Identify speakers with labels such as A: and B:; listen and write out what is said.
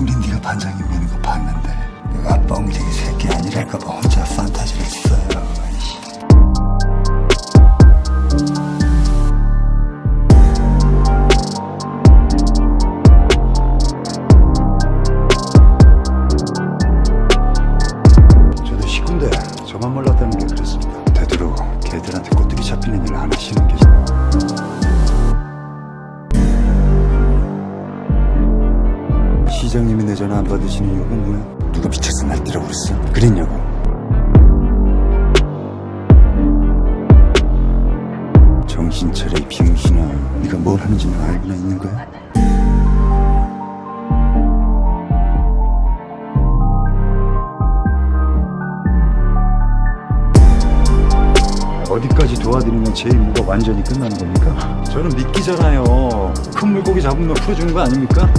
A: 우리 네가 반장님 미는 거 봤는데 내가 뻥쟁이 새끼 아니랄까봐 혼자 판타지를 했어요. 저도 식구인데 저만 몰랐다는 게 그렇습니다 되도록 걔들한테 꽃들이 잡히는 일 안 하시는 게 시장님이 내 전화 안 받으시는 이유가 뭐야? 누가 미쳐서 날 때려버렸어? 그랬냐고 정신 차려 이 병신아 네가 뭘 하는지 는 알고나 있는 거야? 어디까지 도와드리면 제 임무가 완전히 끝나는 겁니까? 저는 미끼잖아요. 큰 물고기 잡으면 풀어주는 거 아닙니까?